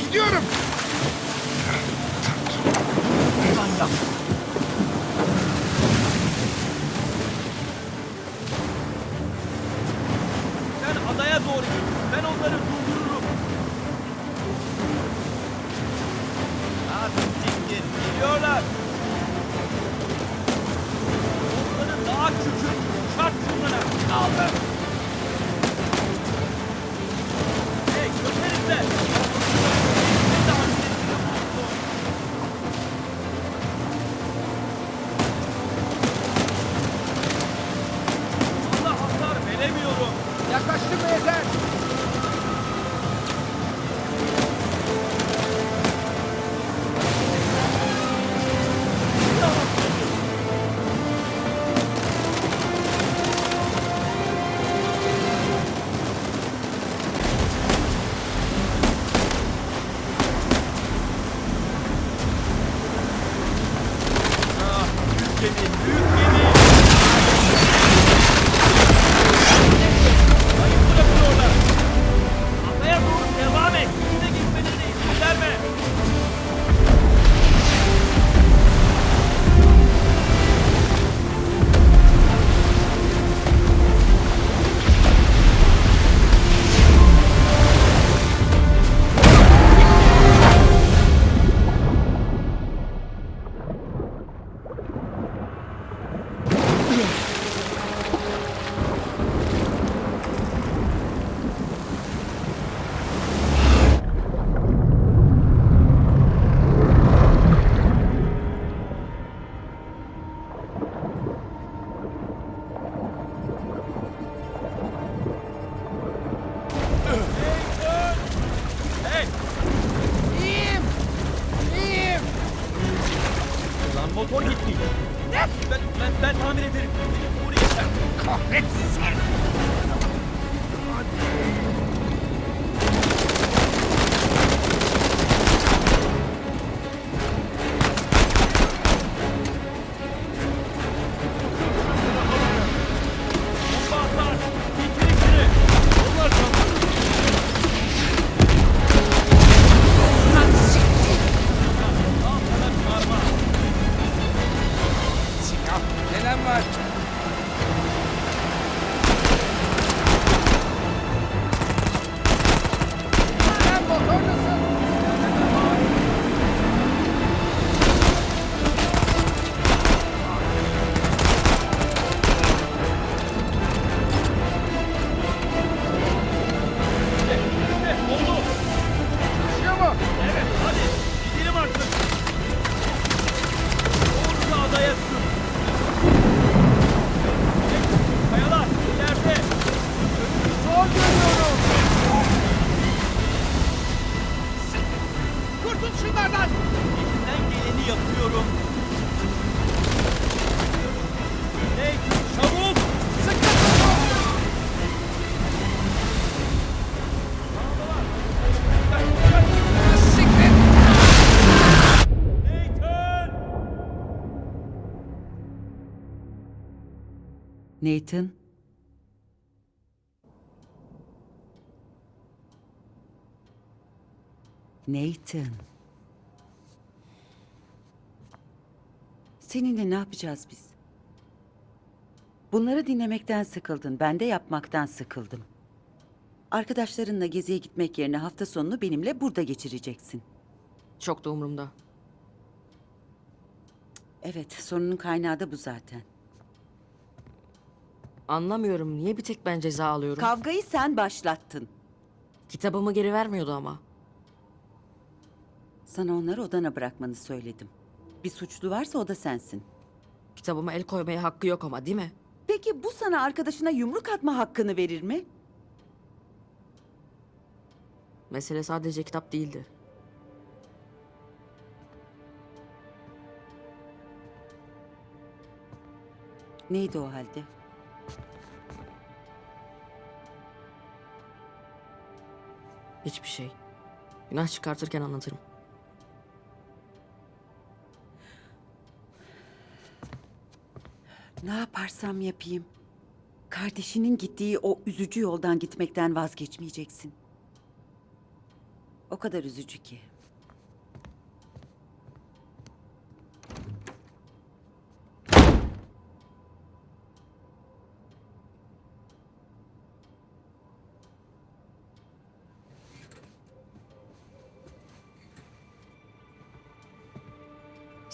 gidiyorum. Buradan. Sen adaya doğru git. Ben onları durdururum. Nathan. Nathan. Seninle ne yapacağız biz? Bunları dinlemekten sıkıldın, ben de yapmaktan sıkıldım. Arkadaşlarınla geziye gitmek yerine hafta sonunu benimle burada geçireceksin. Çok da umurumda. Evet, sorunun kaynağı da bu zaten. Anlamıyorum niye bir tek ben ceza alıyorum. Kavgayı sen başlattın. Kitabımı geri vermiyordu ama. Sana onları odana bırakmanı söyledim. Bir suçlu varsa o da sensin. Kitabıma el koymaya hakkı yok ama değil mi? Peki bu sana arkadaşına yumruk atma hakkını verir mi? Mesele sadece kitap değildi. Neydi o halde? Hiçbir şey. Günah çıkartırken anlatırım. Ne yaparsam yapayım. Kardeşinin gittiği o üzücü yoldan gitmekten vazgeçmeyeceksin. O kadar üzücü ki.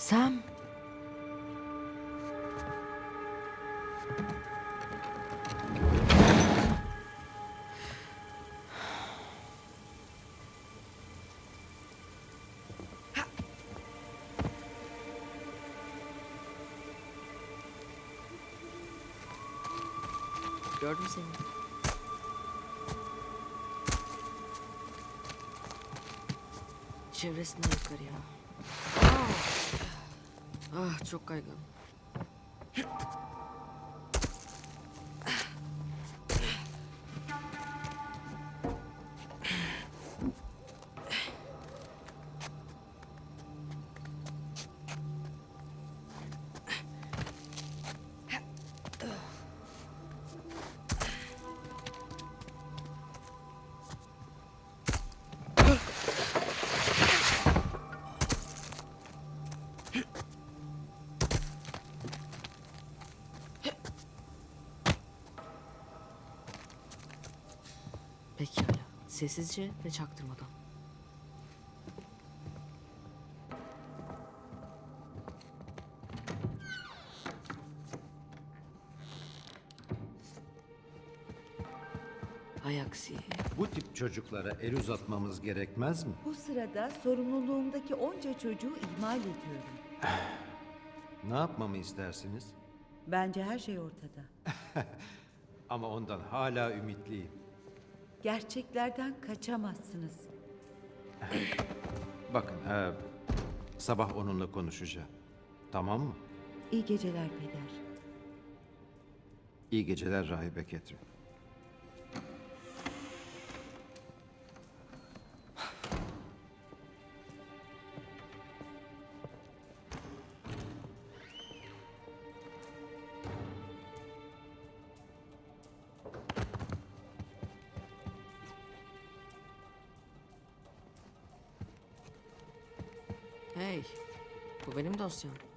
Sam. Gördüm seni. Çevresinden yukarı ya. Ah çok kaygan. Pekala. Sessizce ve çaktırmadan. Hay aksi. Bu tip çocuklara el uzatmamız gerekmez mi? Bu sırada sorumluluğumdaki onca çocuğu ihmal ediyorum. Ne yapmamı istersiniz? Bence her şey ortada. Ama ondan hala ümitliyim. Gerçeklerden kaçamazsınız. Bakın, e, sabah onunla konuşacağım. Tamam mı? İyi geceler peder. İyi geceler Rahibe Ketrin. Bu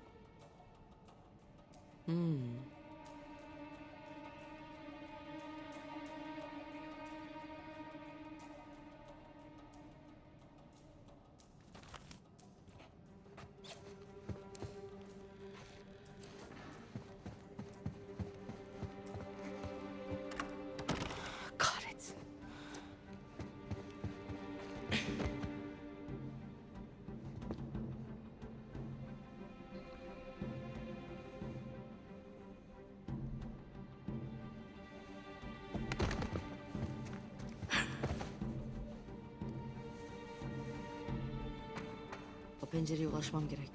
pencereye ulaşmam gerek.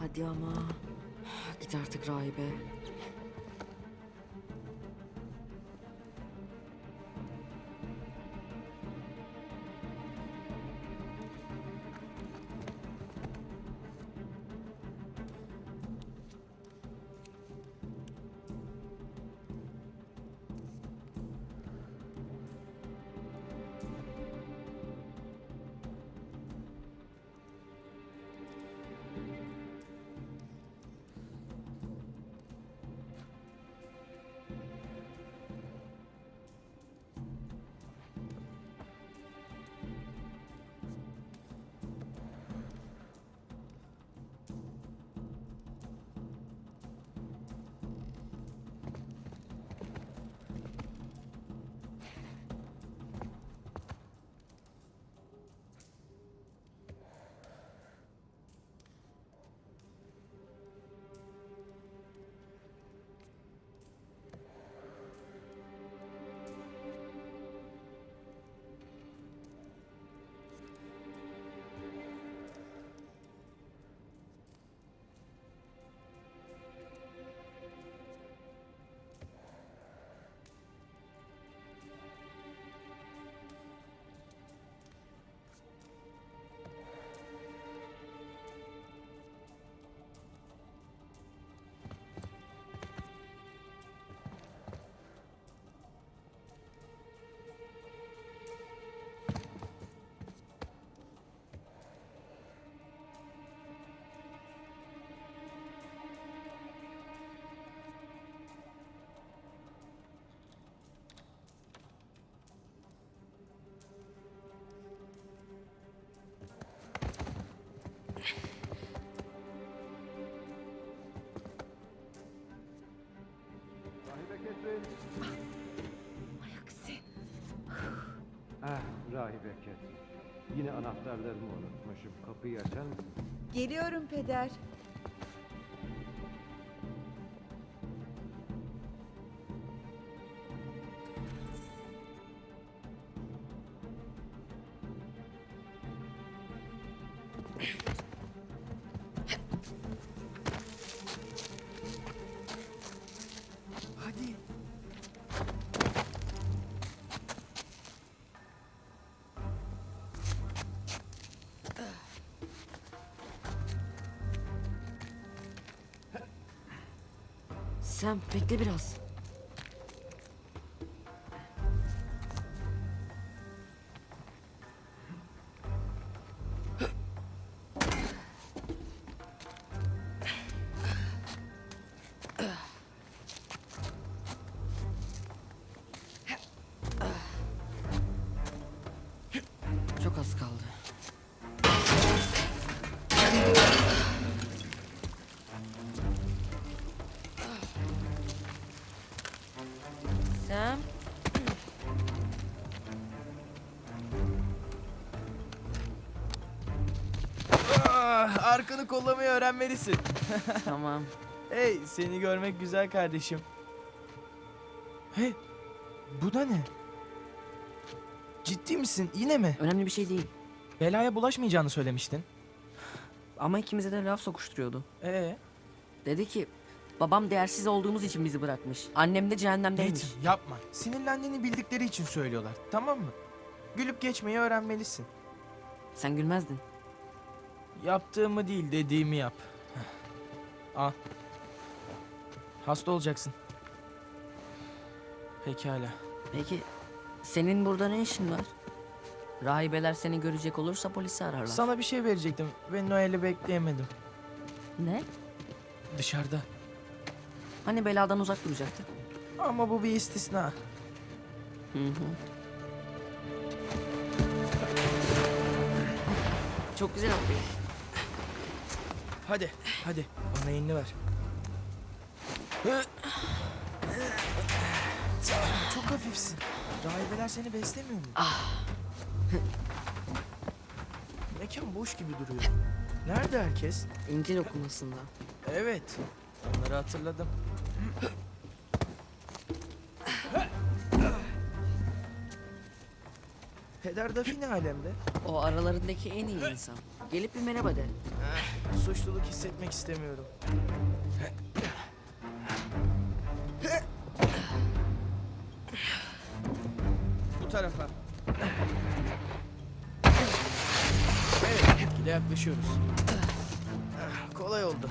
Hadi ama. Git artık rahibe. Rahibe Catherine. Yine anahtarlarımı unutmuşum. Kapıyı açar mısın? Geliyorum peder. Sam bekle biraz. Öğrenmelisin. Tamam. Hey, seni görmek güzel kardeşim. Hey, bu da ne? Ciddi misin? Yine mi? Önemli bir şey değil. Belaya bulaşmayacağını söylemiştin. Ama ikimize de laf sokuşturuyordu. Ee, Dedi ki babam değersiz olduğumuz için bizi bırakmış. Annem de cehennemdeymiş. Nathan yapma. Sinirlendiğini bildikleri için söylüyorlar. Tamam mı? Gülüp geçmeyi öğrenmelisin. Sen gülmezdin. Yaptığımı değil, dediğimi yap. Al. Hasta olacaksın. Pekala. Peki senin burada ne işin var? Rahibeler seni görecek olursa polisi ararlar. Sana bir şey verecektim ve Noel'i bekleyemedim. Ne? Dışarıda. Hani beladan uzak duracaktık? Ama bu bir istisna. Hı hı. Çok güzel abi. Hadi, hadi. Bana elini ver. Çok hafifsin. Rahibeler seni beslemiyor mu? Mekan boş gibi duruyor. Nerede herkes? İncil okumasında. Evet, onları hatırladım. Peder Duffy ne alemde? O aralarındaki en iyi insan. Gelip bir merhaba de. Suçluluk hissetmek istemiyorum. Bu tarafa. Evet, gitgide yaklaşıyoruz. Kolay oldu.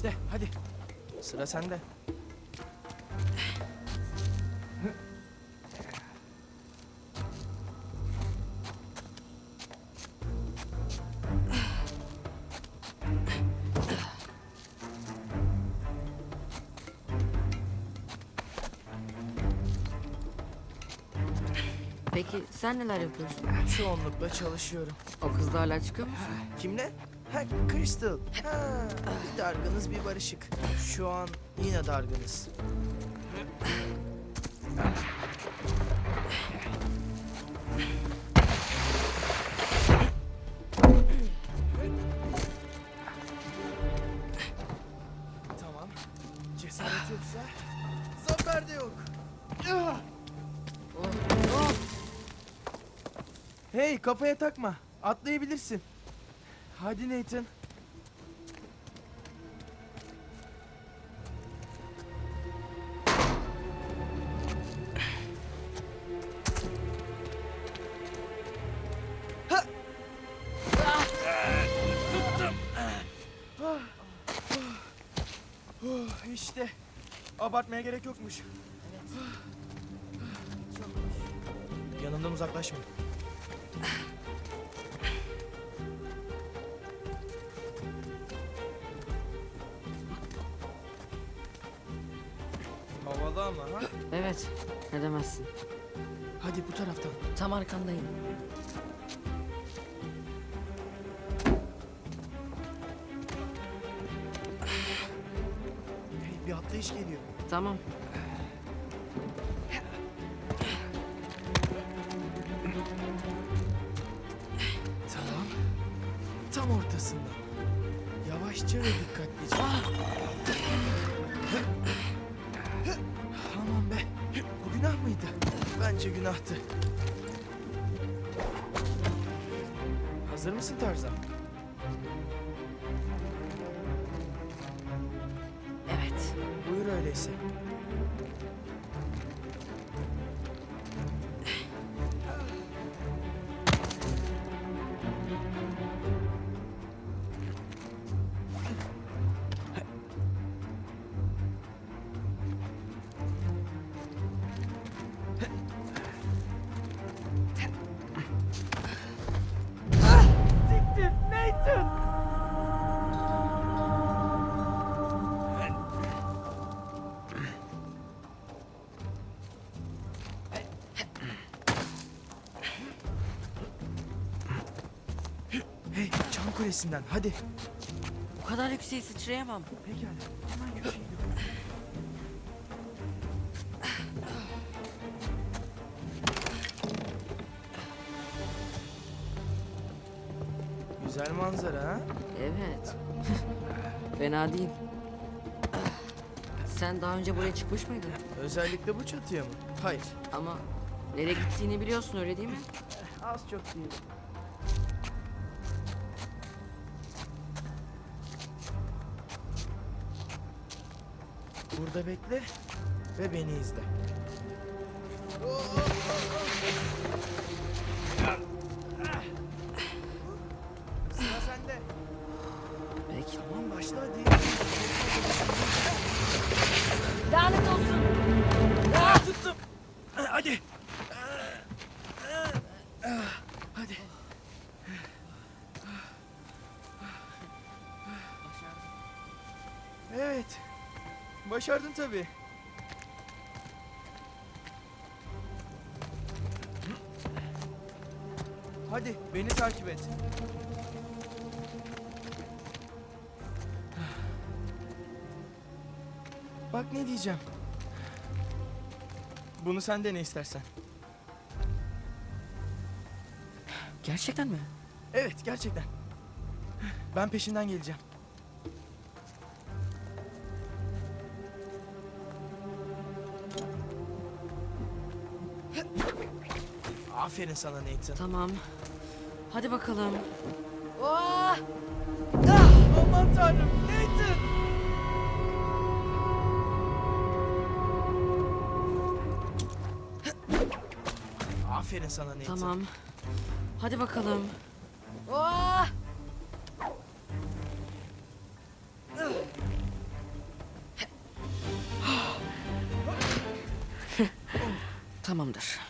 İşte hadi. Sıra sende. Peki sen neler yapıyorsun? Çoğunlukla çalışıyorum. O kızla hala çıkıyor musun? Kimle? Ha, Crystal. Ha, bir dargınız bir barışık. Şu an yine dargınız. Tamam. Cesaret yoksa zafer de yok. Hey kafaya takma. Atlayabilirsin. Hadi Nathan. Ah! Ah! İşte abartmaya gerek yokmuş. Yanından uzaklaşmayın. Evet, ne demezsin. Hadi bu taraftan. Tam arkandayım. Hey, bir atlayış geliyor. Tamam. Tamam. Tam ortasında. Yavaşça ve dikkatlice. Bence günahtı. Hazır mısın Tarzan? Evet. Buyur öyleyse. Kulesinden hadi. Bu kadar yükseğe sıçrayamam. Pekala, hemen. Güzel manzara ha? Evet. Fena değil. Sen daha önce buraya çıkmış mıydın? Özellikle bu çatıya mı? Hayır. Ama nereye gittiğini biliyorsun öyle değil mi? Az çok değil. Burada bekle ve beni izle. Sıra Başardın tabii. Hadi beni takip et. Bak ne diyeceğim. Bunu sen de ne istersen. Gerçekten mi? Evet gerçekten. Ben peşinden geleceğim. Aferin sana Nathan. Tamam. Hadi bakalım. Aman tanrım Nathan! Aferin sana Nathan. Tamam. Hadi bakalım. Tamamdır.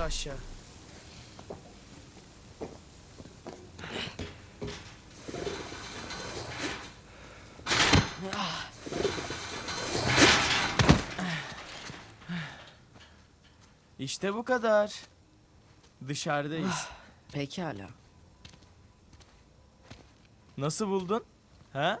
De aşağı. İşte bu kadar. Dışarıdayız. Pekala. Nasıl buldun? Ha?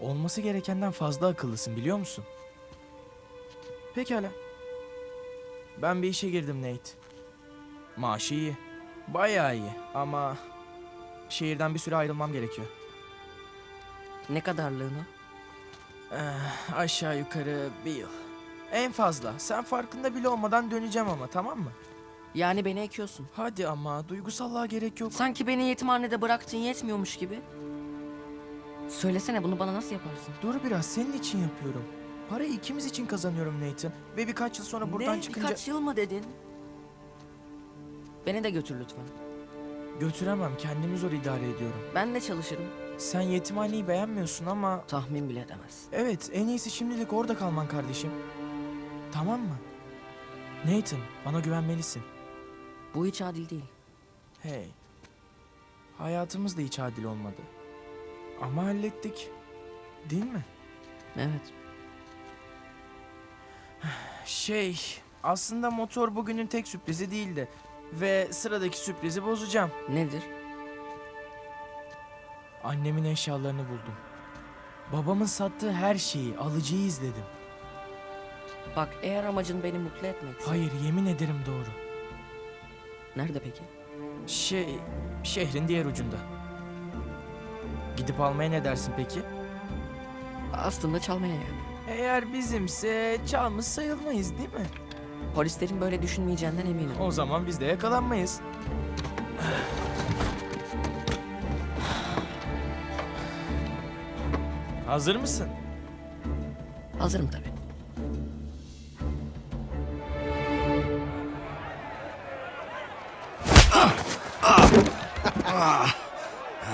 Olması gerekenden fazla akıllısın biliyor musun? Pekala. Ben bir işe girdim Nate. Maaşı iyi. Bayağı iyi ama şehirden bir süre ayrılmam gerekiyor. Ne kadarlığını? Eh, aşağı yukarı bir yıl. En fazla. Sen farkında bile olmadan döneceğim ama tamam mı? Yani beni ekiyorsun. Hadi ama duygusallığa gerek yok. Sanki beni yetimhanede bıraktın yetmiyormuş gibi. Söylesene bunu bana nasıl yaparsın? Dur biraz senin için yapıyorum. Parayı ikimiz için kazanıyorum Nathan. Ve birkaç yıl sonra buradan ne? çıkınca... Birkaç yıl mı dedin? Beni de götür lütfen. Götüremem kendimi zor idare ediyorum. Ben de çalışırım. Sen yetimhaneyi beğenmiyorsun ama... Tahmin bile edemezsin. Evet en iyisi şimdilik orada kalman kardeşim. Tamam mı? Nathan bana güvenmelisin. Bu hiç adil değil. Hey. Hayatımız da hiç adil olmadı. Ama hallettik. Değil mi? Evet. Şey, aslında motor bugünün tek sürprizi değildi. Ve sıradaki sürprizi bozacağım. Nedir? Annemin eşyalarını buldum. Babamın sattığı her şeyi, alıcıyı izledim. Bak eğer amacın beni mutlu etmekse. Hayır, yemin ederim doğru. Nerede peki? Şey, şehrin diğer ucunda. Gidip almaya ne dersin peki? Aslında çalmaya yani. Eğer bizimse çalmış sayılmayız değil mi? Polislerin böyle düşünmeyeceğinden eminim. O zaman biz de yakalanmayız. Hazır mısın? Hazırım tabii.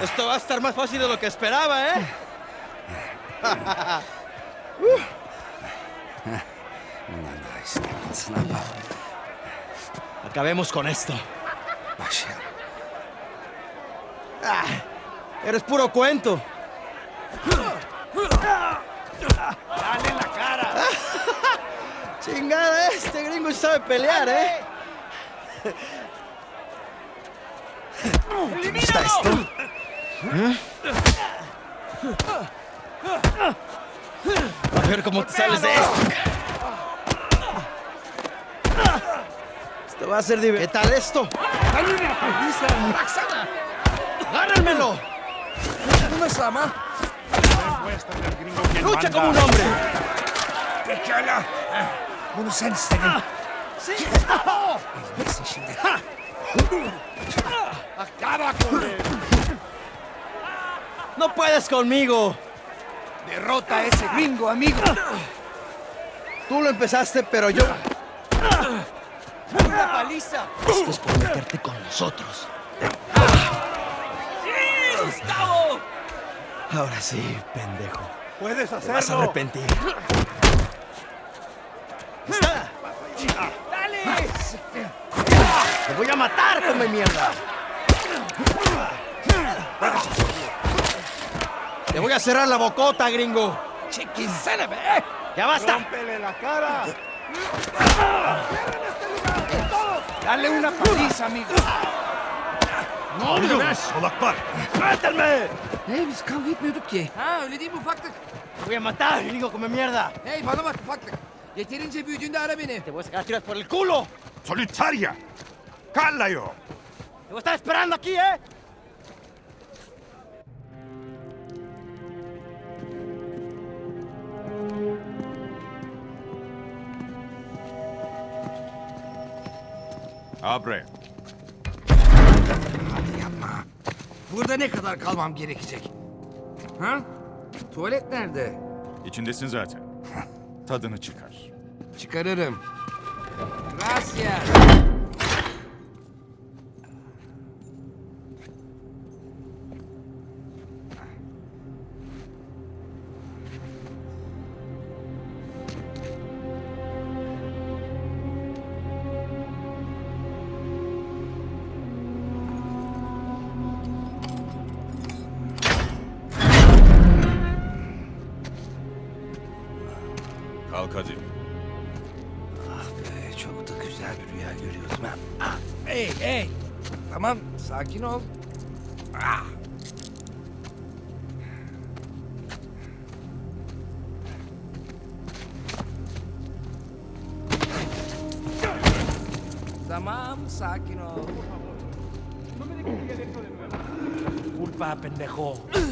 Esto va a estar más fácil de lo que esperaba, ¿eh? Acabemos con esto. Ah, eres puro cuento. Dale en la cara. Chingada, este gringo sabe pelear, ¿eh? ¿Te gusta esto? A ver cómo te sales de esto. Esto va a ser divertido. ¿Qué tal esto? ¡Agárrenmelo! ¡Lucha como un hombre! Bunu sen istedin. ¡Acaba con él! ¡No puedes conmigo! Derrota a ese gringo, amigo. Tú lo empezaste, pero yo. ¡Una paliza! Esto es por meterte con nosotros. ¡Gustavo! Ahora sí, pendejo. Puedes Te vas a arrepentir. ¡Está! ¡Dale! ¡Te voy a matar, come mierda! ¡Te voy a cerrar la bocota, gringo! Chiquisáname. ¡Ya basta! ¡Rómpele la cara! Dale una paliza, amigo. Ne oluyor be? Solaklar. ¡Mátenme! Hey biz kavga etmiyorduk ki. Ha öyle değil mi ufaklık? ¡Te voy a matar, gringo, come mierda! Hey bana bak ufaklık. Yeterince büyüdüğünde ara beni. ¡Te voy a sacar tiras por el culo! Solitaria. Cállayo. ¡Te voy a estar esperando aquí, eh! Abre. Hadi yapma. Burada ne kadar kalmam gerekecek? Ha? Tuvalet nerede? İçindesin zaten. Tadını çıkar. Çıkarırım. Gracias. Sakin ol. Ah. Tamam sakin ol. Culpa pendejo. Hey, eh, duş al-